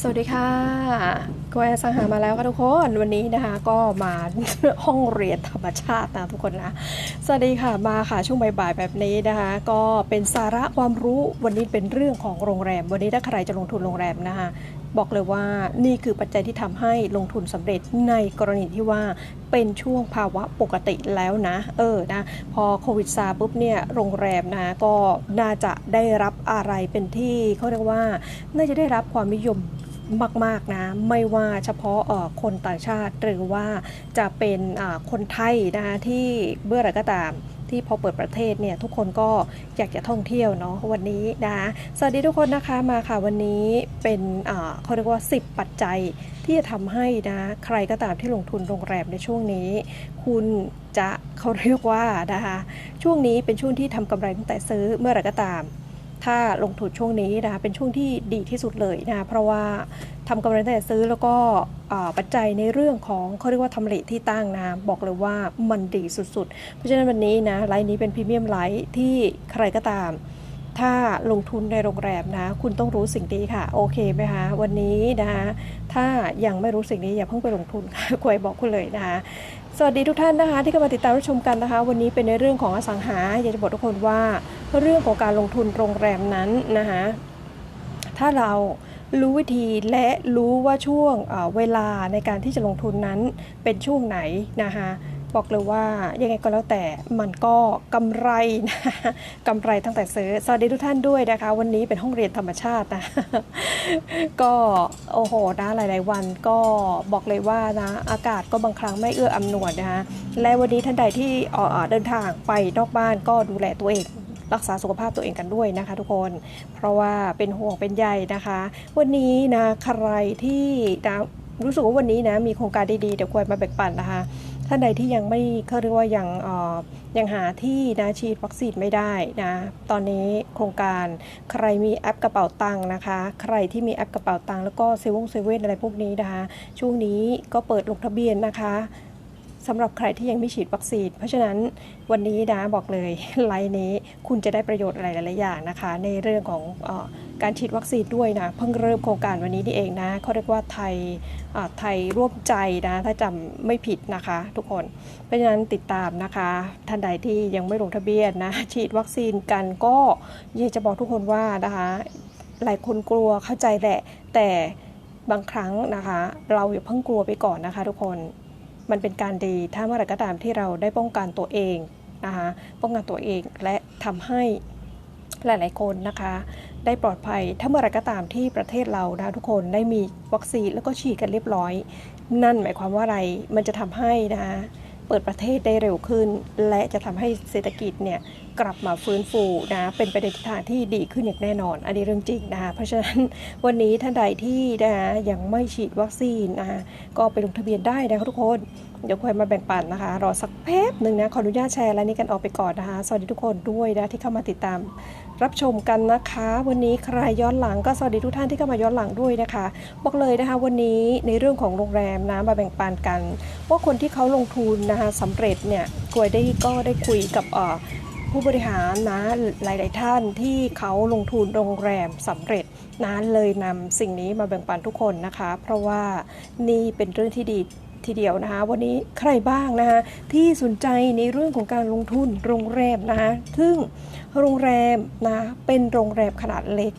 สวัสดีค่ะกวยสังหามาแล้วค่ะทุกคนวันนี้นะคะ ก็มาห้องเรียนธรรมชาตินะทุกคนนะสวัสดีค่ะมาค่ะช่วงบ่ายๆแบบนี้นะคะ ก็เป็นสาระความรู้วันนี้เป็นเรื่องของโรงแรม วันนี้ถ้าใครจะลงทุนโรงแรมนะคะ บอกเลยว่านี่คือปัจจัยที่ทำให้ลงทุนสำเร็จในกรณีที่ว่าเป็นช่วงภาวะปกติแล้วนะ เออนะ พอโควิดซาปุ๊บเนี่ยโรงแรมนะก็น่าจะได้รับอะไรเป็นที่เขาเรียกว่าน่าจะได้รับความนิยมมากๆนะไม่ว่าเฉพาะคนต่างชาติหรือว่าจะเป็นคนไทยนะที่เมื่อไรก็ตาม ที่พอเปิดประเทศเนี่ยทุกคนก็อยากจะท่องเที่ยวเนาะวันนี้นะสวัสดีทุกคนนะคะมาค่ะวันนี้เป็นเขาเรียกว่า 10 ปัจจัยที่จะทำให้นะใครก็ตามที่ลงทุนโรงแรมในช่วงนี้ คุณจะเขาเรียกว่านะคะช่วงนี้เป็นช่วงที่ทำกำไรตั้งแต่ซื้อเมื่อไหร่ก็ตามถ้าลงทุนช่วงนี้นะคะเป็นช่วงที่ดีที่สุดเลยนะเพราะว่า ทำกำไรตั้งแต่ซื้อแล้วก็ปัจจัยในเรื่องของเขาเรียกว่าทำเลที่ตั้งนะบอกเลยว่ามันดีสุดๆ เพราะฉะนั้นวันนี้นะไลน์นี้เป็นพรีเมียมไลท์ที่ใครก็ตาม ถ้าลงทุนในโรงแรมนะ คุณต้องรู้สิ่งนี้ค่ะ โอเคไหมคะวันนี้นะคะถ้ายังไม่รู้สิ่งนี้อย่าเพิ่งไปลงทุนค่ะควยบอกคุณเลยนะคะสวัสดีทุกท่านนะคะ ที่เข้ามาติดตามรับชมกันนะคะ วันนี้เป็นในเรื่องของอสังหาอยากจะบอกทุกคนว่าเรื่องของการลงทุนโรงแรมนั้นนะคะถ้าเรา รู้วิธีและรู้ว่าช่วงเเวลาในการที่จะลงทุนนั้นเป็นช่วงไหนนะคะบอกเลยว่ายังไงก็แล้วแต่มันก็กำไรนะกำไรตั้งแต่ซื้อสวัสดีทุกท่านด้วยนะคะ วันนี้เป็นห้องเรียนธรรมชาตินะก็โอ้โหนะหลาย ๆ วันก็บอกเลยว่านะอากาศก็บางครั้งไม่เอื้ออำนวยนะคะและวันนี้ท่านใดที่เดินทางไปนอกบ้านก็ดูแลตัวเอง รักษาสุขภาพตัวเองกันด้วยนะคะ ทุกคน เพราะว่าเป็นห่วงเป็นใยนะคะ วันนี้นะใครที่นะรู้สึกว่าวันนี้นะมีโครงการดีๆเดี๋ยวควรมาแบ่งปันนะคะท่านใดที่ยังไม่เขาเรียกว่ายังยังหาที่นะฉีดวัคซีนไม่ได้นะตอนนี้โครงการใครมีแอปกระเป๋าตังค์นะคะ ใครที่มีแอปกระเป๋าตังค์แล้วก็เซเว่นเซเว่นอะไรพวกนี้นะคะ ช่วงนี้ก็เปิดลงทะเบียนนะคะ สำหรับใครที่ยังไม่ฉีดวัคซีน เพราะฉะนั้นวันนี้นะบอกเลยไลน์นี้คุณจะได้ประโยชน์อะไรหลายๆอย่างนะคะ ในเรื่องของออการฉีดวัคซีนด้วยนะ เพิ่งเริ่มโครงการวันนี้นี่เองนะเขาเรียกว่าไทยไทยร่วมใจนะ ถ้าจำไม่ผิดนะคะ ทุกคน เพราะฉะนั้นติดตามนะคะ ท่านใดที่ยังไม่ลงทะเบียนนะ ฉีดวัคซีนกันก็อยากจะบอกทุกคนว่านะคะ หลายคนกลัวเข้าใจแหละแต่บางครั้งนะคะ เราอย่าเพิ่งกลัวไปก่อนนะคะ ทุกคน มันเป็นการดีถ้าเมื่อไรก็ตามที่เราได้ป้องกันตัวเองนะคะป้องกันตัวเองและทำให้หลายๆคนนะคะได้ปลอดภัย ถ้าเมื่อไรก็ตามที่ประเทศเรานะทุกคนได้มีวัคซีนแล้วก็ฉีดกันเรียบร้อย นั่นหมายความว่าอะไรมันจะทำให้นะคะ เปิดประเทศได้เร็วขึ้น และจะทำให้เศรษฐกิจเนี่ยกลับมาฟื้นฟูนะเป็นไปในทิศทางที่ดีขึ้นอย่างแน่นอน อันนี้เรื่องจริงนะคะเพราะฉะนั้นวันนี้ท่านใดที่นะคะยังไม่ฉีดวัคซีนนะก็ไปลงทะเบียนได้นะคะทุกคน เดี๋ยวคอยมาแบ่งปันนะคะ รอสักแป๊บหนึ่งนะ ขออนุญาตแชร์และนี้กันออกไปก่อนนะคะ สวัสดีทุกคนด้วยนะที่เข้ามาติดตาม รับชมกันนะคะ วันนี้ใครย้อนหลังก็สวัสดีทุกท่านที่เข้ามาย้อนหลังด้วยนะคะ บอกเลยนะคะ วันนี้ในเรื่องของโรงแรมนะมาแบ่งปันกันว่าคนที่เขาลงทุนนะคะสำเร็จเนี่ยกวยได้ก็ได้คุยกับผู้บริหารนะหลาย ๆ ท่านที่เขาลงทุนโรงแรมสำเร็จนะเลยนำสิ่งนี้มาแบ่งปันทุกคนนะคะ เพราะว่านี่เป็นเรื่องที่ดี ทีเดียวนะคะ วันนี้ใครบ้างนะคะที่สนใจในเรื่องของการลงทุนโรงแรมนะคะซึ่งโรงแรมนะเป็นโรงแรมขนาดเล็ก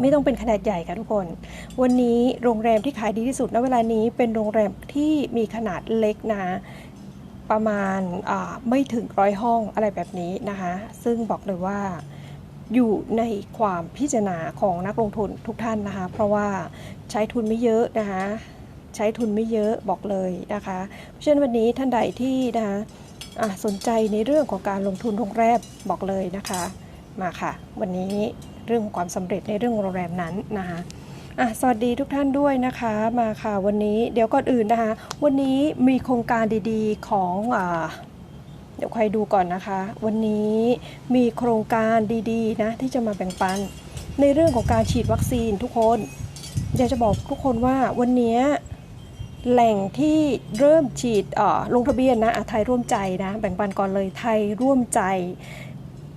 ไม่ต้องเป็นขนาดใหญ่ค่ะทุกคน วันนี้โรงแรมที่ขายดีที่สุดณเวลานี้เป็นโรงแรมที่มีขนาดเล็กนะประมาณไม่ถึงร้อยห้องอะไรแบบนี้นะคะ ซึ่งบอกเลยว่าอยู่ในความพิจารณาของนักลงทุนทุกท่านนะคะ เพราะว่าใช้ทุนไม่เยอะนะคะ ใช้ทุนไม่เยอะบอกเลยนะคะเพราะฉะนั้นวันนี้ท่านใดที่นะคะะสนใจในเรื่องของการลงทุนโรงแรมบอกเลยนะคะ มาค่ะ วันนี้เรื่องความสำเร็จในเรื่องโรงแรมนั้นนะคะสวัสดีทุกท่านด้วยนะคะมาค่ะวันนี้เดี๋ยวก่อนอื่นนะคะ วันนี้มีโครงการดีๆของอเดี๋ยวใครดูก่อนนะคะ วันนี้มีโครงการดีๆนะที่จะมาแบ่งปัน ในเรื่องของการฉีดวัคซีนทุกคนอยากจะบอกทุกคนว่าวันนี้ แหล่งที่เริ่มฉีดลงทะเบียนนะไทยร่วมใจนะแบ่งปันก่อนเลยไทยร่วมใจ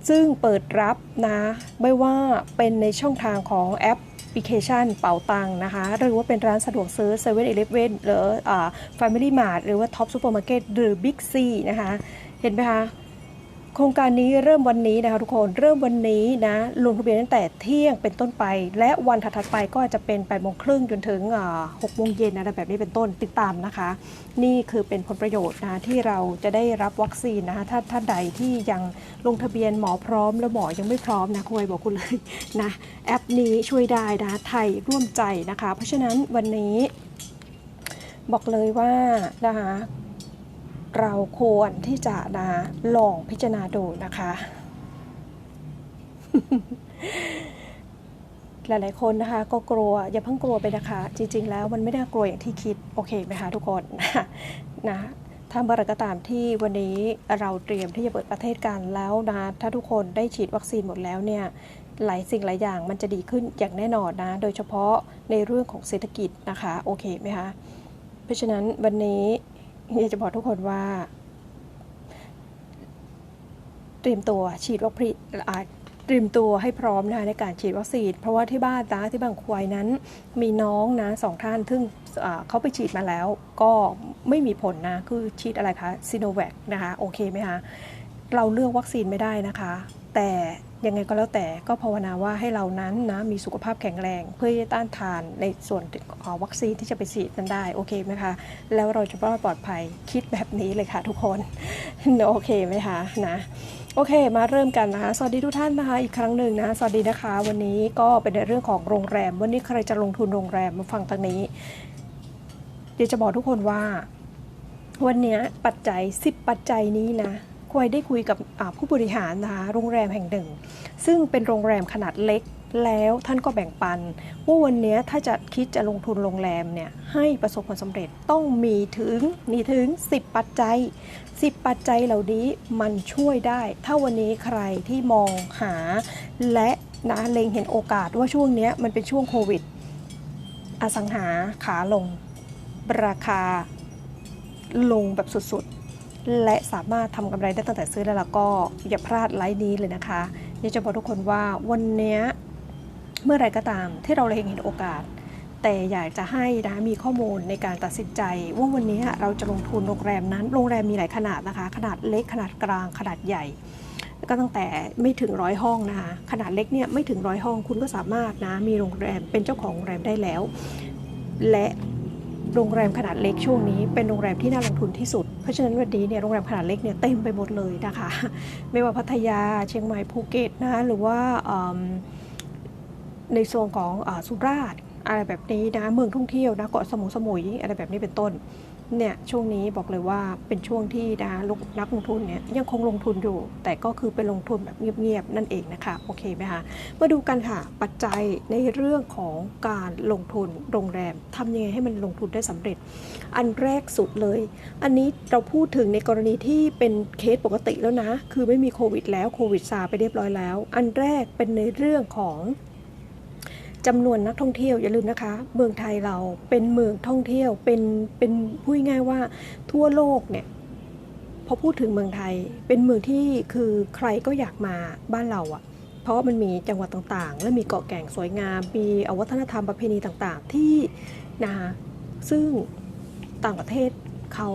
ซึ่งเปิดรับนะไม่ว่าเป็นในช่องทางของแอปพลิเคชันเป่าตังนะคะ หรือว่าเป็นร้านสะดวกซื้อ7 e เ e ่ e อเหรืออ Family Mart หรือว่า Top Supermarket หรือ Big C นะคะ เห็นไหมคะ โครงการนี้เริ่มวันนี้นะคะทุกคนเริ่มวันนี้นะลงทะเบียนตั้งแต่เที่ยงเป็นต้นไป และวันถัดๆไปก็จะเป็น8โมงครึ่งจนถึงหกโมงเย็นอะไรแบบนี้เป็นต้นติดตามนะคะ นี่คือเป็นผลประโยชน์นะที่เราจะได้รับวัคซีนนะคะถ้าท่านใดที่ยังลงทะเบียนหมอพร้อม แล้วหมอยังไม่พร้อมนะคุยบอกคุณเลยนะแอปนี้ช่วยได้นะไทยร่วมใจนะคะ เพราะฉะนั้นวันนี้บอกเลยว่านะคะ เราควรที่จะนะลองพิจารณาดูนะคะ หลาย ๆ คนนะคะ ก็กลัวอย่าเพิ่งกลัวไปนะคะ จริง ๆ แล้วมันไม่ได้กลัวอย่างที่คิดโอเคไหมคะทุกคนนะถ้าเมื่อไรก็ตามที่วันนี้เราเตรียมที่จะเปิดประเทศกันแล้วนะ ถ้าทุกคนได้ฉีดวัคซีนหมดแล้วเนี่ยหลายสิ่งหลายอย่างมันจะดีขึ้นอย่างแน่นอนนะ โดยเฉพาะในเรื่องของเศรษฐกิจนะคะ โอเคไหมคะ เพราะฉะนั้นวันนี้ อยากจะบอกทุกคนว่า เตรียมตัวฉีดวัคซีนเตรียมตัวให้พร้อมนะคะในการฉีดวัคซีนเพราะว่าที่บ้านนะที่บางควายนั้น มีน้องนะสองท่านซึ่งเขาไปฉีดมาแล้ว ก็ไม่มีผลนะ คือฉีดอะไรคะซีโนแวคนะคะ โอเคไหมคะ เราเลือกวัคซีนไม่ได้นะคะ แต่ ยังไงก็แล้วแต่ก็ภาวนาว่าให้เรานั้นนะมีสุขภาพแข็งแรง เพื่อที่จะต้านทานในส่วนของวัคซีนที่จะไปฉีดนั้นได้โอเคไหมคะแล้วเราจะรอดปลอดภัยคิดแบบนี้เลยค่ะทุกคนโอเคไหมคะนะโอเค มาเริ่มกันนะคะ สวัสดีทุกท่านนะคะ อีกครั้งหนึ่งนะ สวัสดีนะคะ วันนี้ก็เป็นในเรื่องของโรงแรม วันนี้ใครจะลงทุนโรงแรมมาฟังทางนี้ เดี๋ยวจะบอกทุกคนว่า วันนี้ปัจจัย 10 ปัจจัยนี้นะ ควยได้คุยกับผู้บริหารนะคะโรงแรมแห่งหนึ่ง ซึ่งเป็นโรงแรมขนาดเล็กแล้วท่านก็แบ่งปัน ว่าวันนี้ถ้าจะคิดจะลงทุนโรงแรมเนี่ยให้ประสบผลสำเร็จต้องมีถึงมีถึง 10 ปัจจัย 10 ปัจจัยเหล่านี้มันช่วยได้ ถ้าวันนี้ใครที่มองหา และนะเล็งเห็นโอกาสว่าช่วงนี้มันเป็นช่วงโควิด อสังหาขาลง ราคาลงแบบสุดๆ และสามารถทำกำไรได้ตั้งแต่ซื้อแล้วล่ะก็อย่าพลาดไลฟ์นี้เลยนะคะอยากจะบอกทุกคนว่าวันนี้เมื่อไรก็ตามที่เราเล็งเห็นโอกาส แต่อยากจะให้นะมีข้อมูลในการตัดสินใจ ว่าวันนี้เราจะลงทุนโรงแรมนั้น โรงแรมมีหลายขนาดนะคะ ขนาดเล็กขนาดกลางขนาดใหญ่ ก็ตั้งแต่ไม่ถึงร้อยห้องนะคะขนาดเล็กเนี่ยไม่ถึงร้อยห้องคุณก็สามารถนะมีโรงแรมเป็นเจ้าของโรงแรมได้แล้ว และ โรงแรมขนาดเล็กช่วงนี้เป็นโรงแรมที่น่าลงทุนที่สุด เพราะฉะนั้นวันนี้เนี่ยโรงแรมขนาดเล็กเนี่ยเต็มไปหมดเลยนะคะ ไม่ว่าพัทยาเชียงใหม่ภูเก็ตนะหรือว่าในโซนของอสุราษฎร์ อะไรแบบนี้นะเมืองท่องเที่ยวนะเกาะสมุยสมุยอะไรแบบนี้เป็นต้นเนี่ยช่วงนี้บอกเลยว่าเป็นช่วงที่นะลูกนักลงทุนเนี่ยยังคงลงทุนอยู่ แต่ก็คือเป็นลงทุนแบบเงียบๆนั่นเองนะคะโอเคไหมคะมาดูกันค่ะปัจจัยในเรื่องของการลงทุนโรงแรมทำยังไงให้มันลงทุนได้สำเร็จ อันแรกสุดเลย อันนี้เราพูดถึงในกรณีที่เป็นเคสปกติแล้วนะ คือไม่มีโควิดแล้วโควิดซาไปเรียบร้อยแล้ว อันแรกเป็นในเรื่องของ จำนวนนักท่องเที่ยวอย่าลืมนะคะ เมืองไทยเราเป็นเมืองท่องเที่ยวเป็นเป็นพูดง่ายว่าทั่วโลกเนี่ยพอพูดถึงเมืองไทยเป็นเมืองที่คือใครก็อยากมาบ้านเราอะเพราะมันมีจังหวัดต่างๆ และมีเกาะแก่งสวยงาม มีอวัฒนธรรมประเพณีต่างๆ ที่นะคะซึ่งต่างประเทศเขา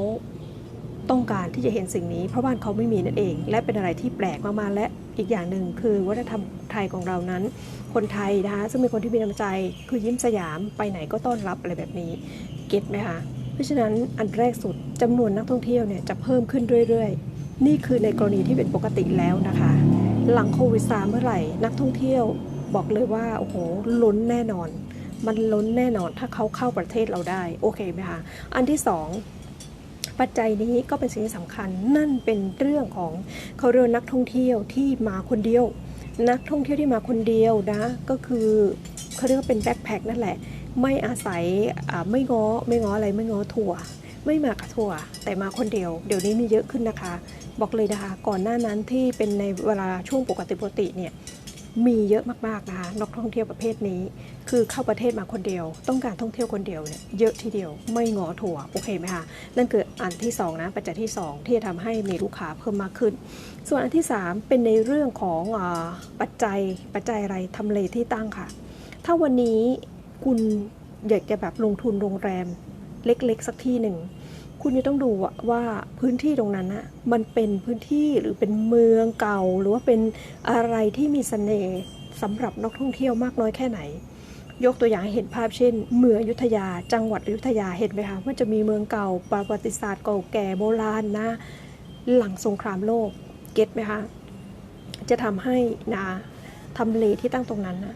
ต้องการที่จะเห็นสิ่งนี้ เพราะบ้านเขาไม่มีนั่นเอง และเป็นอะไรที่แปลกมากๆและอีกอย่างหนึ่งคือวัฒนธรรมไทยของเรานั้น คนไทยนะคะซึ่งเป็นคนที่มีน้ำใจ คือยิ้มสยามไปไหนก็ต้อนรับอะไรแบบนี้เก็ตไหมคะเพราะฉะนั้นอันแรกสุดจำนวนนักท่องเที่ยวเนี่ยจะเพิ่มขึ้นเรื่อยๆ นี่คือในกรณีที่เป็นปกติแล้วนะคะ หลังโควิดซาเมื่อไหร่นักท่องเที่ยวบอกเลยว่าโอ้โหล้นแน่นอน มันล้นแน่นอนถ้าเขาเข้าประเทศเราได้โอเคไหมคะอันที่สอง ปัจจัยนี้ก็เป็นสิ่งที่สำคัญนั่นเป็นเรื่องของเขาเรียกนักท่องเที่ยวที่มาคนเดียว นักท่องเที่ยวที่มาคนเดียวนะก็คือเขาเรียกว่าเป็นแบ็คแพคนั่นแหละ ไม่อาศัยอ่าไม่ง้อไม่ง้ออะไรไม่ง้อทัวร์ไม่มากับทัวร์แต่มาคนเดียว เดี๋ยวนี้มีเยอะขึ้นนะคะ บอกเลยนะคะ ก่อนหน้านั้นที่เป็นในเวลาช่วงปกติปกติเนี่ยมีเยอะมากๆนะคะนักท่องเที่ยวประเภทนี้ คือเข้าประเทศมาคนเดียว ต้องการท่องเที่ยวคนเดียวเนี่ยเยอะทีเดียวไม่งอถั่วโอเคไหมคะนั่นคืออันที่สองนะปัจจัยที่สองที่จะทำให้มีลูกค้าเพิ่มมากขึ้น ส่วนอันที่สามเป็นในเรื่องของอปัจจัยปัจจัยอะไรทำเลที่ตั้งค่ะ ถ้าวันนี้คุณอยากจะแบบลงทุนโรงแรมเล็กๆ สักที่หนึ่งคุณจะต้องดูว่าพื้นที่ตรงนั้นนะมันเป็นพื้นที่หรือเป็นเมืองเก่า หรือว่าเป็นอะไรที่มีเสน่ห์สำหรับนักท่องเที่ยวมากน้อยแค่ไหน ยกตัวอย่างให้เห็นภาพเช่น เมืองอยุธยา จังหวัดอยุธยาเห็นไหมคะมันจะมีเมืองเก่าประวัติศาสตร์เก่าแก่โบราณนะ หลังสงครามโลกเก็ตไหมคะจะทำให้นะทำเลที่ตั้งตรงนั้นนะ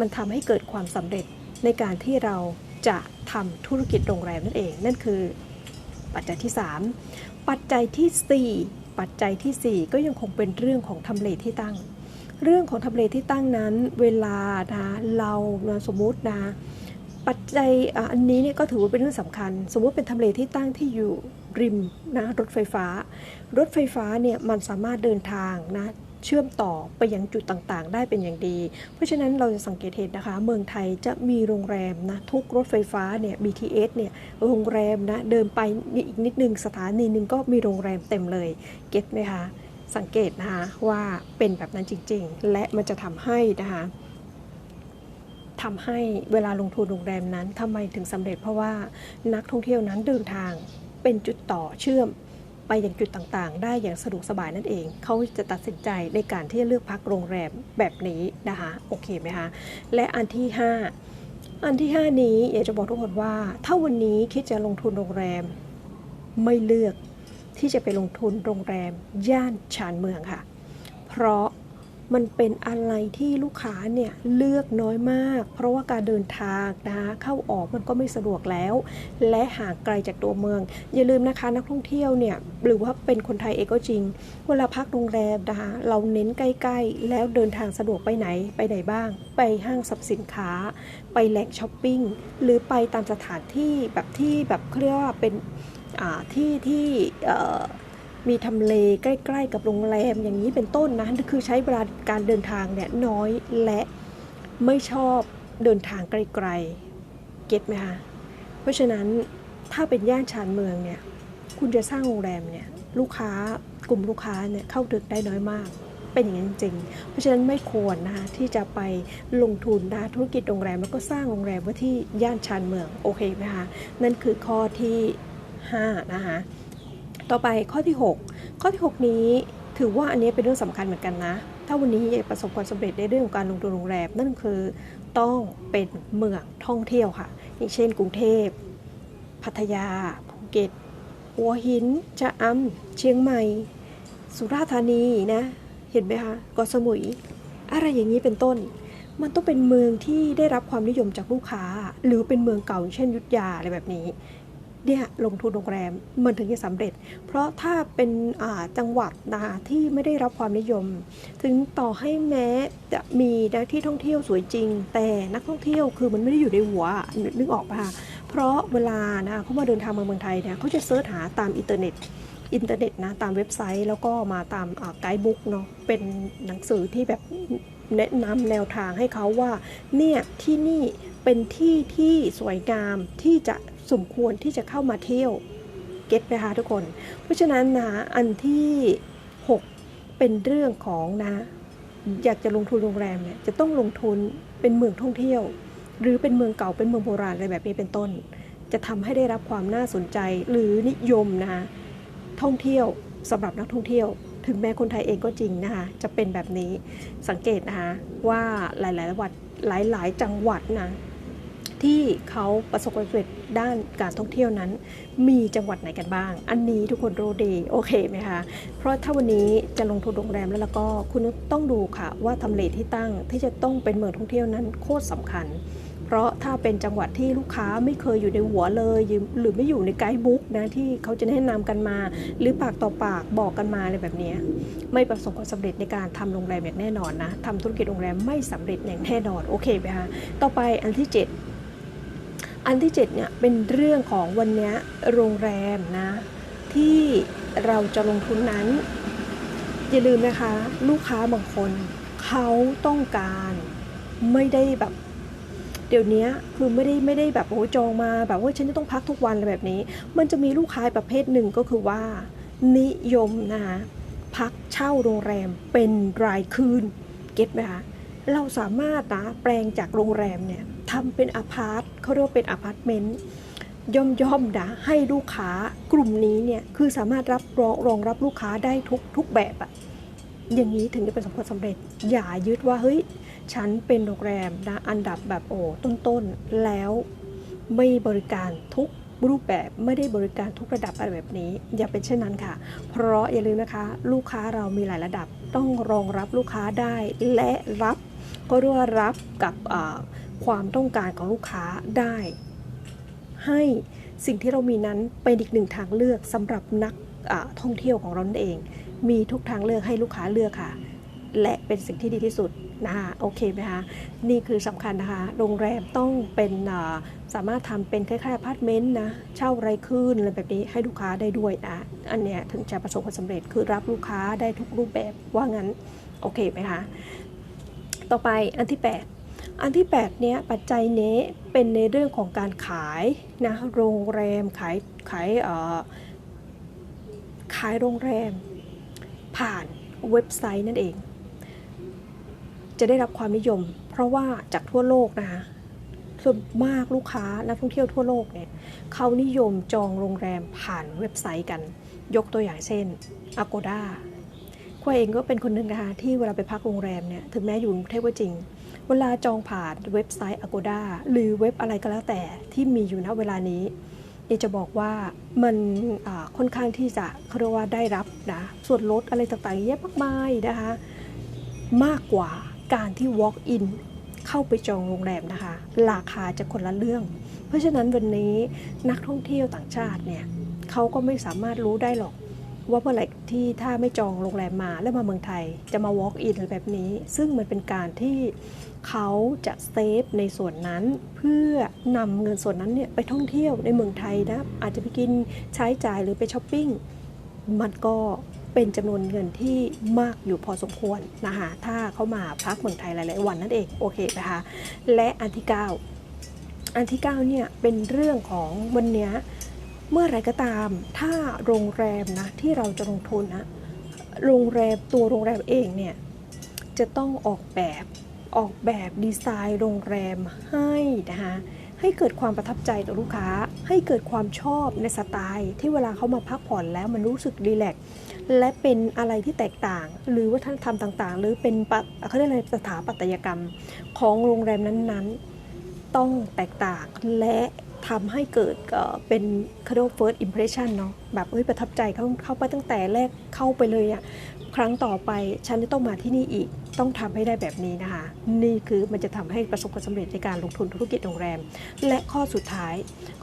มันทำให้เกิดความสำเร็จในการที่เราจะทำธุรกิจโรงแรมนั่นเอง นั่นคือปัจจัยที่ 3 ปัจจัยทีสี่4 ปัจจัยทีสี่ 4 ก็ยังคงเป็นเรื่องของทำเลที่ตั้ง เรื่องของทำเลที่ตั้งนั้นเวลานะเรานะสมมุตินะปัจจัยอันนี้เนี่ยก็ถือว่าเป็นเรื่องสำคัญ สมมุติเป็นทำเลที่ตั้งที่อยู่ริมนะรถไฟฟ้า รถไฟฟ้าเนี่ยมันสามารถเดินทางนะเชื่อมต่อไปยังจุดต่างๆ ได้เป็นอย่างดี เพราะฉะนั้นเราจะสังเกตเห็นนะคะ เมืองไทยจะมีโรงแรมนะทุกรถไฟฟ้าเนี่ย BTS เนี่ยโรงแรมนะเดินไปอีกนิดนึงสถานีหนึ่งก็มีโรงแรมเต็มเลยเก็ตไหมคะ สังเกตนะคะว่าเป็นแบบนั้นจริง ๆ และมันจะทำให้นะคะทำให้เวลาลงทุนโรงแรมนั้นทำไมถึงสำเร็จเพราะว่านักท่องเที่ยวนั้นเดินทางเป็นจุดต่อเชื่อมไปยังจุดต่างๆ ได้อย่างสะดวกสบายนั่นเอง เขาจะตัดสินใจในการที่จะเลือกพักโรงแรมแบบนี้นะคะโอเคไหมคะและอันที่ 5 อันที่ 5 นี้อยากจะบอกทุกคนว่า ถ้าวันนี้คิดจะลงทุนโรงแรมไม่เลือก ที่จะไปลงทุนโรงแรมย่านชานเมืองค่ะ เพราะมันเป็นอะไรที่ลูกค้าเนี่ยเลือกน้อยมาก เพราะว่าการเดินทางนะเข้าออกมันก็ไม่สะดวกแล้ว และห่างไกลจากตัวเมือง อย่าลืมนะคะนักท่องเที่ยวเนี่ยหรือว่าเป็นคนไทยเองก็จริง เวลาพักโรงแรมนะคะเราเน้นใกล้ๆ แล้วเดินทางสะดวกไปไหนไปไหนบ้าง ไปห้างสรรพสินค้า ไปแหล่งช้อปปิ้งหรือไปตามสถานที่แบบที่แบบเขาเรียกว่าเป็น ที่ที่มีทำเลใกล้ ๆ กับโรงแรมอย่างนี้เป็นต้นนะคือใช้เวลาการเดินทางเนี่ยน้อยและไม่ชอบเดินทางไกลๆ เก็ตไหมคะเพราะฉะนั้นถ้าเป็นย่านชานเมืองเนี่ยคุณจะสร้างโรงแรมเนี่ยลูกค้ากลุ่มลูกค้าเนี่ยเข้าถึงได้น้อยมาก เป็นอย่างนั้นจริง เพราะฉะนั้นไม่ควรนะคะที่จะไปลงทุนนะธุรกิจโรงแรมแล้วก็สร้างโรงแรมไว้ที่ย่านชานเมืองโอเคไหมคะนั่นคือข้อที่ 5 นะคะ ต่อไปข้อที่ 6 ข้อที่ 6 นี้ถือว่าอันนี้เป็นเรื่องสำคัญเหมือนกันนะ ถ้าวันนี้อยากประสบความสำเร็จในเรื่องของการลงทุนโรงแรม นั่นคือต้องเป็นเมืองท่องเที่ยวค่ะ อย่างเช่น กรุงเทพ พัทยา ภูเก็ต หัวหิน ชะอำ เชียงใหม่ สุราษฎร์ธานีนะ เห็นไหมคะเกาะสมุย อะไรอย่างนี้เป็นต้น มันต้องเป็นเมืองที่ได้รับความนิยมจากลูกค้า หรือเป็นเมืองเก่าเช่นยุทธยาอะไรแบบนี้ เนี่ยลงทุนโรงแรมมันถึงจะสำเร็จ เพราะถ้าเป็นจังหวัดนะคะที่ไม่ได้รับความนิยม ถึงต่อให้แม้จะมีนะที่ท่องเที่ยวสวยจริง แต่นักท่องเที่ยวคือมันไม่ได้อยู่ในหัวนึกออกปะคะเพราะเวลานะเขามาเดินทางมาเมืองไทยเนี่ยเขาจะเสิร์ชหาตามอินเทอร์เน็ตอินเทอร์เน็ตนะตามเว็บไซต์แล้วก็มาตามไกด์บุ๊กเนาะเป็นหนังสือที่แบบแนะนำแนวทางให้เขาว่าเนี่ยที่นี่เป็นที่ที่สวยงามที่จะ สมควรที่จะเข้ามาเที่ยวเก็ตไหมคะทุกคน เพราะฉะนั้นนะอันที่ 6 เป็นเรื่องของนะ อยากจะลงทุนโรงแรมเนี่ยจะต้องลงทุนเป็นเมืองท่องเที่ยว หรือเป็นเมืองเก่าเป็นเมืองโบราณอะไรแบบนี้เป็นต้น จะทำให้ได้รับความน่าสนใจหรือนิยมนะคะท่องเที่ยวสำหรับนักท่องเที่ยว ถึงแม้คนไทยเองก็จริงนะคะจะเป็นแบบนี้สังเกตนะคะว่าหลายๆวัดหลาย ๆ จังหวัดนะ ที่เขาประสบความสำเร็จด้านการท่องเที่ยวนั้น มีจังหวัดไหนกันบ้าง อันนี้ทุกคนรู้ดีโอเคไหมคะ เพราะถ้าวันนี้จะลงทุนโรงแรมแล้วแล้วก็คุณต้องดูค่ะว่าทำเลที่ตั้งที่จะต้องเป็นเมืองท่องเที่ยวนั้นโคตรสำคัญเพราะถ้าเป็นจังหวัดที่ลูกค้าไม่เคยอยู่ในหัวเลย หรือไม่อยู่ในไกด์บุ๊กนะที่เขาจะแนะนำกันมา หรือปากต่อปากบอกกันมาอะไรแบบนี้ไม่ประสบความสำเร็จในการทำโรงแรมอย่างแน่นอนนะทำธุรกิจโรงแรมไม่สำเร็จอย่างแน่นอนโอเคไหมคะต่อไปอันที่ 7 อันที่7เนี่ยเป็นเรื่องของวันนี้โรงแรมนะที่เราจะลงทุนนั้น อย่าลืมนะคะ ลูกค้าบางคนเขาต้องการไม่ได้แบบ เดี๋ยวนี้คือไม่ได้ไม่ได้แบบโอ้จองมาแบบว่าฉันจะต้องพักทุกวันอะไรแบบนี้ มันจะมีลูกค้าประเภทหนึ่งก็คือว่า นิยมนะคะพักเช่าโรงแรมเป็นรายคืนเก็ตไหมคะเราสามารถนะแปลงจากโรงแรมเนี่ย ทำเป็นอพาร์ตเขาเรียกว่าเป็นอพาร์ตเมนต์ย่อมย่อมนะให้ลูกค้ากลุ่มนี้เนี่ยคือสามารถรับรองรองรับลูกค้าได้ทุกทุกแบบอะอย่างนี้ถึงจะเป็นสมผลสำเร็จ อย่ายึดว่าเฮ้ยฉันเป็นโรงแรมนะอันดับแบบโอ้ต้นๆแล้วไม่บริการทุกรูปแบบไม่ได้บริการทุกระดับอะไรแบบนี้ อย่าเป็นเช่นนั้นค่ะ เพราะอย่าลืมนะคะ ลูกค้าเรามีหลายระดับต้องรองรับลูกค้าได้และรับก็เรียกว่ารับกับ ความต้องการของลูกค้าได้ ให้สิ่งที่เรามีนั้นเป็นอีกหนึ่งทางเลือกสำหรับนักท่องเที่ยวของเราเอง มีทุกทางเลือกให้ลูกค้าเลือกค่ะ และเป็นสิ่งที่ดีที่สุดนะคะโอเคไหมคะนี่คือสำคัญนะคะ โรงแรมต้องเป็นสามารถทำเป็นคล้ายๆอพาร์ตเมนต์นะเช่ารายคืนอะไรแบบนี้ให้ลูกค้าได้ด้วยนะอันเนี้ยถึงจะประสบความสำเร็จคือรับลูกค้าได้ทุกรูปแบบว่างั้น โอเคไหมคะ ต่อไปอันที่ 8 อันที่8เนี้ยปัจจัยเนี้เป็นในเรื่องของการขายนะโรงแรมขายขายเอ่อขายโรงแรม ผ่านเว็บไซต์นั่นเอง จะได้รับความนิยม เพราะว่าจากทั่วโลกนะคะส่วนมากลูกค้านักท่องเที่ยวทั่วโลกเนี่ยเขานิยมจองโรงแรมผ่านเว็บไซต์กัน ยกตัวอย่างเช่น Agoda ควายเองก็เป็นคนหนึ่งนะคะที่เวลาไปพักโรงแรมเนี่ยถึงแม้อยู่กรุงเทพก็จริง เวลาจองผ่านเว็บไซต์ Agoda หรือเว็บอะไรก็แล้วแต่ที่มีอยู่ณเวลานี้เอจะบอกว่ามันค่อนข้างที่จะเขาเรียกว่าได้รับนะส่วนลดอะไรต่างๆเยอะมากมายนะคะมากกว่าการที่ walk in เข้าไปจองโรงแรมนะคะ ราคาจะคนละเรื่อง เพราะฉะนั้นวันนี้นักท่องเที่ยวต่างชาติเนี่ยเขาก็ไม่สามารถรู้ได้หรอก ว่าเมื่อไหร่ที่ถ้าไม่จองโรงแรมมาแล้วมาเมืองไทยจะมา walk in อะไรแบบนี้ ซึ่งมันเป็นการที่เขาจะเซฟในส่วนนั้น เพื่อนำเงินส่วนนั้นเนี่ยไปท่องเที่ยวในเมืองไทยนะอาจจะไปกินใช้จ่ายหรือไปช้อปปิ้งมันก็เป็นจำนวนเงินที่มากอยู่พอสมควรนะคะถ้าเขามาพักเมืองไทยหลาย ๆ วันนั่นเองโอเคนะคะและอันที่ 9 อันที่ 9 เนี่ยเป็นเรื่องของวันนี้ เมื่อไรก็ตาม ถ้าโรงแรมนะที่เราจะลงทุนนะโรงแรมตัวโรงแรมเองเนี่ยจะต้องออกแบบออกแบบดีไซน์โรงแรมให้นะคะให้เกิดความประทับใจต่อลูกค้า ให้เกิดความชอบในสไตล์ ที่เวลาเขามาพักผ่อนแล้วมันรู้สึกรีแลกซ์และเป็นอะไรที่แตกต่าง หรือวัฒนธรรมต่างๆ หรือเป็นปะเขาเรียกอะไรสถาปัตยกรรมของโรงแรมนั้นๆ ต้องแตกต่างและ ทำให้เกิดเป็นเขาเรียกว่า first impression เนาะแบบเฮ้ยประทับใจเขาเข้าไปตั้งแต่แรกเข้าไปเลยอะครั้งต่อไปฉันจะต้องมาที่นี่อีกต้องทำให้ได้แบบนี้นะคะ นี่คือมันจะทำให้ประสบความสำเร็จในการลงทุนธุรกิจโรงแรม และข้อสุดท้าย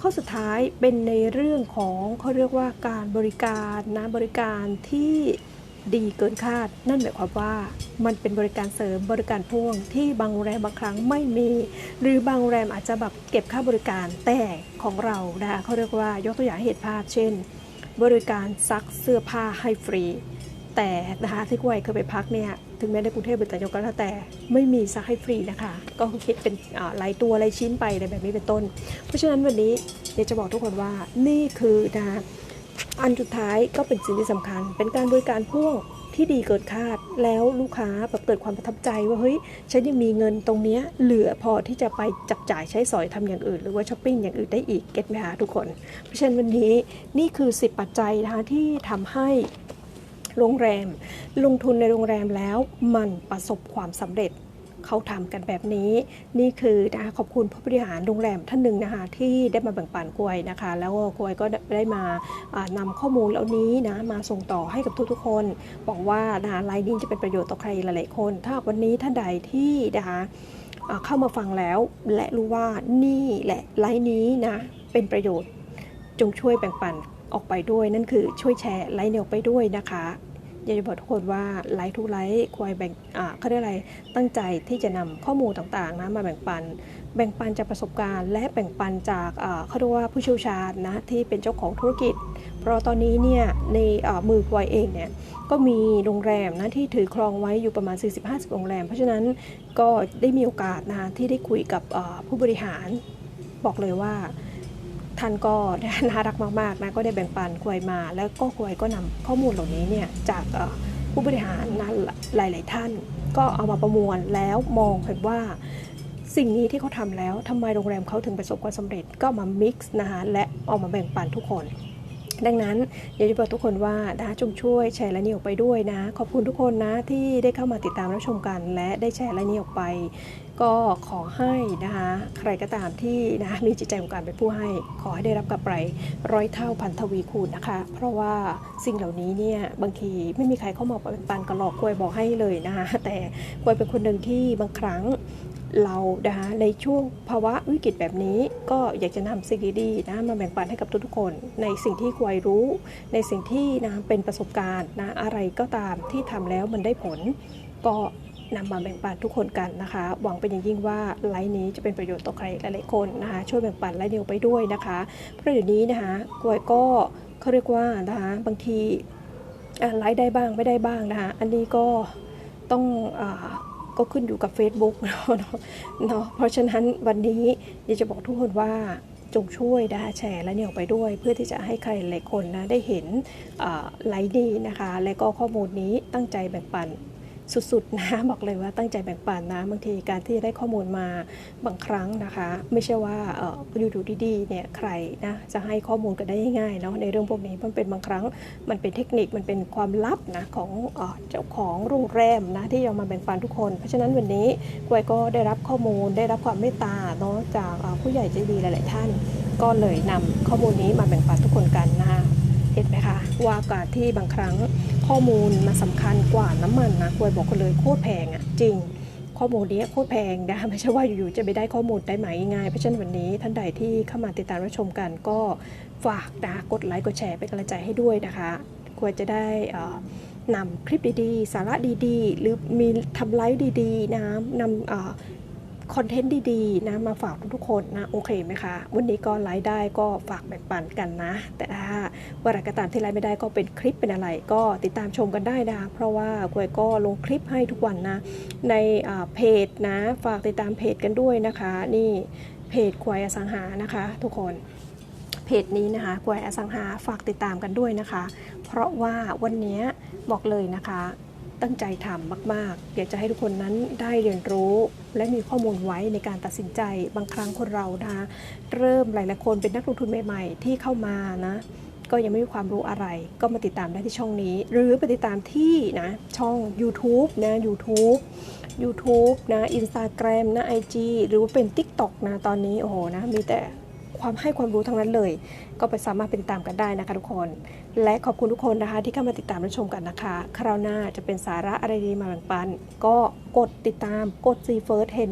ข้อสุดท้ายเป็นในเรื่องของเขาเรียกว่าการบริการนะบริการที่ ดีเกินคาด นั่นหมายความว่ามันเป็นบริการเสริมบริการพ่วงที่บางโรงแรมบางครั้งไม่มี หรือบางโรงแรมอาจจะแบบเก็บค่าบริการแต่ของเรานะคะเขาเรียกว่ายกตัวอย่างเห็นภาพ เช่น บริการซักเสื้อผ้าให้ฟรี แต่นะคะที่กวยเคยไปพักเนี่ยถึงแม้ในกรุงเทพหรือต่างจังหวัดก็แล้วแต่ไม่มีซักให้ฟรีนะคะ ก็คิดเป็นอ่ารายตัวรายชิ้นไปอะไรแบบนี้เป็นต้น เพราะฉะนั้นวันนี้อยากจะบอกทุกคนว่านี่คือนะคะ อันสุดท้ายก็เป็นสิ่งที่สำคัญ เป็นการบริการพ่วงที่ดีเกินคาด แล้วลูกค้าแบบเกิดความประทับใจว่าเฮ้ยฉันยังมีเงินตรงเนี้ยเหลือพอที่จะไปจับจ่ายใช้สอยทำอย่างอื่น หรือว่าช้อปปิ้งอย่างอื่นได้อีกเก็ตไหมคะทุกคน เพราะฉะนั้นวันนี้นี่คือ 10 ปัจจัยนะคะที่ทำให้โรงแรม ลงทุนในโรงแรมแล้วมันประสบความสำเร็จ เขาทำกันแบบนี้ นี่คือนะคะขอบคุณผู้บริหารโรงแรมท่านหนึ่งนะคะที่ได้มาแบ่งปันกวยนะคะ แล้วกวยก็ได้มาอ่านำข้อมูลเหล่านี้นะมาส่งต่อให้กับทุกๆคนบอกว่านะคะไลน์นี้จะเป็นประโยชน์ต่อใครหลายๆคน ถ้าวันนี้ท่านใดที่นะคะเข้ามาฟังแล้วและรู้ว่านี่แหละไลน์นี้นะเป็นประโยชน์จงช่วยแบ่งปันออกไปด้วยนั่นคือช่วยแชร์ไลน์เนี่ยออกไปด้วยนะคะ อยากจะบอกทุกคนว่าไลฟ์ทุกไลฟ์ควายแบ่งอ่าเขาเรียกอะไรตั้งใจที่จะนำข้อมูลต่างๆนะมาแบ่งปัน แบ่งปันจากประสบการณ์ และแบ่งปันจากเขาเรียกว่าผู้เชี่ยวชาญนะที่เป็นเจ้าของธุรกิจ เพราะตอนนี้เนี่ยในมือควายเองเนี่ยก็มีโรงแรมนะที่ถือครองไว้อยู่ประมาณ 40-50 โรงแรม เพราะฉะนั้นก็ได้มีโอกาสนะที่ได้คุยกับผู้บริหารบอกเลยว่า ท่านก็น่ารักมากๆนะก็ได้แบ่งปันควยมา แล้วก็ควยก็นำข้อมูลเหล่านี้เนี่ยจากผู้บริหารนะหลาย ๆ ท่าน ก็เอามาประมวลแล้วมองเห็นว่าสิ่งนี้ที่เขาทำแล้วทำไมโรงแรมเขาถึงประสบความสำเร็จก็เอามา mix นะคะและเอามาแบ่งปันทุกคน ดังนั้นอยากจะบอกทุกคนว่านะจงช่วยแชร์และนี้ออกไปด้วยนะ ขอบคุณทุกคนนะที่ได้เข้ามาติดตามรับชมกัน และได้แชร์และนี้ออกไปก็ขอให้นะคะใครก็ตามที่นะมีจิตใจของการเป็นผู้ให้ ขอให้ได้รับกลับไปร้อยเท่าพันทวีคูณนะคะ เพราะว่าสิ่งเหล่านี้เนี่ยบางทีไม่มีใครเข้ามาเป็นปันกระหลอกกล้วยบอกให้เลยนะคะแต่กล้วยเป็นคนหนึ่งที่บางครั้งเรานะคะในช่วงภาวะวิกฤตแบบนี้ ก็อยากจะนำสิ่งดีๆนะมาแบ่งปันให้กับทุกๆคน ในสิ่งที่ควายรู้ ในสิ่งที่นะเป็นประสบการณ์นะอะไรก็ตามที่ทำแล้วมันได้ผลก็ นำมาแบ่งปันทุกคนกันนะคะ หวังเป็นอย่างยิ่งว่าไลฟ์นี้จะเป็นประโยชน์ต่อใครหลายๆคนนะคะ ช่วยแบ่งปันไลฟ์เดียวไปด้วยนะคะเพราะเดี๋ยวนี้นะคะกวยก็เขาเรียกว่านะคะบางทีอะไลฟ์ได้บ้างไม่ได้บ้างนะคะ อันนี้ก็ต้องอก็ขึ้นอยู่กับ Facebook เนาะเนาะเพราะฉะนั้นวันนี้อยากจะบอกทุกคนว่าจงช่วยนะคะแชร์และเนี่ยไปด้วย เพื่อที่จะให้ใครหลายคนนะได้เห็นไลฟ์นี้นะคะ และก็ข้อมูลนี้ตั้งใจแบ่งปัน สุดๆนะบอกเลยว่าตั้งใจแบ่งปันนะบางทีการที่จะได้ข้อมูลมาบางครั้งนะคะ ไม่ใช่ว่าออยู่ดูดีๆเนี่ยใครนะจะให้ข้อมูลกันได้ง่ายๆเนาะในเรื่องพวกนี้มันเป็นบางครั้งมันเป็นเทคนิคมันเป็นความลับนะของเจ้าของโรงแรมนะที่เอามาแบ่งปันทุกคน เพราะฉะนั้นวันนี้กวยก็ได้รับข้อมูลได้รับความเมตตาเนาะจากผู้ใหญ่ใจดีหลาย ๆ ท่าน ก็เลยนำข้อมูลนี้มาแบ่งปันทุกคนกันนะคะเห็นไหมคะว่าการที่บางครั้ง ข้อมูลมันสำคัญกว่าน้ำมันนะกวยบอกกันเลยโคตรแพงอะ่ะจริง ข้อมูลนี้โคตรแพงนะคะไม่ใช่ว่าอยู่ๆจะไปได้ข้อมูลได้ไหมง่ายเพราะฉะนั้นวันนี้ท่านใดที่เข้ามาติดตามรับชมกันก็ฝากนะกดไลค์กดแชร์เป็นกำลังใจให้ด้วยนะคะ ควรจะได้นำคลิปดีๆ สาระดีๆ หรือมีทำไลฟ์ดีๆนะนำ คอนเทนต์ดีๆนะมาฝากทุกๆคนนะโอเคไหมคะ วันนี้ก็ไลฟ์ได้ก็ฝากแบ่งปันกันนะ แต่ถ้าวันไหนก็ตามที่ไลฟ์ไม่ได้ก็เป็นคลิปเป็นอะไร ก็ติดตามชมกันได้นะ เพราะว่ากวยก็ลงคลิปให้ทุกวันนะ ในเพจนะฝากติดตามเพจกันด้วยนะคะ นี่เพจควายอสังหานะคะ ทุกคนเพจนี้นะคะควายอสังหาฝากติดตามกันด้วยนะคะ เพราะว่าวันนี้บอกเลยนะคะ ตั้งใจทำมาก ๆ อยากจะให้ทุกคนนั้นได้เรียนรู้ และมีข้อมูลไว้ในการตัดสินใจ บางครั้งคนเรานะคะเริ่มหลายๆคนเป็นนักลงทุนใหม่ ๆ ที่เข้ามานะก็ยังไม่มีความรู้อะไร ก็มาติดตามได้ที่ช่องนี้ หรือไปติดตามที่นะช่อง YouTube นะ YouTube YouTube นะ Instagram นะ IG หรือว่าเป็น TikTok นะตอนนี้โอ้โหนะมีแต่ความให้ความรู้ทั้งนั้นเลย ก็ไปสามารถเป็นตามกันได้นะคะทุกคน และขอบคุณทุกคนนะคะ ที่เข้ามาติดตามและชมกันนะคะ คราวหน้าจะเป็นสาระอะไรดีมาแบ่งปัน ก็กดติดตามกดซีเฟิร์สเห็น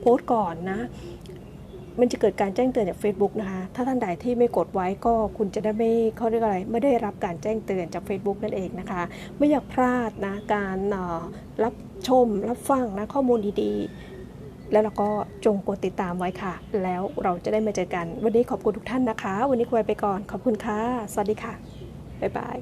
โพสต์ก่อนนะ มันจะเกิดการแจ้งเตือนจาก Facebook นะคะ ถ้าท่านใดที่ไม่กดไว้ก็คุณจะได้ไม่เขาเรียกอะไร ไม่ได้รับการแจ้งเตือนจาก Facebook นั่นเองนะคะ ไม่อยากพลาดนะการรับชมรับฟังนะข้อมูลดีๆ แล้วเราก็จงกดติดตามไว้ค่ะ แล้วเราจะได้มาเจอกัน วันนี้ขอบคุณทุกท่านนะคะ วันนี้คุยไปก่อน ขอบคุณค่ะ สวัสดีค่ะ บ๊ายบาย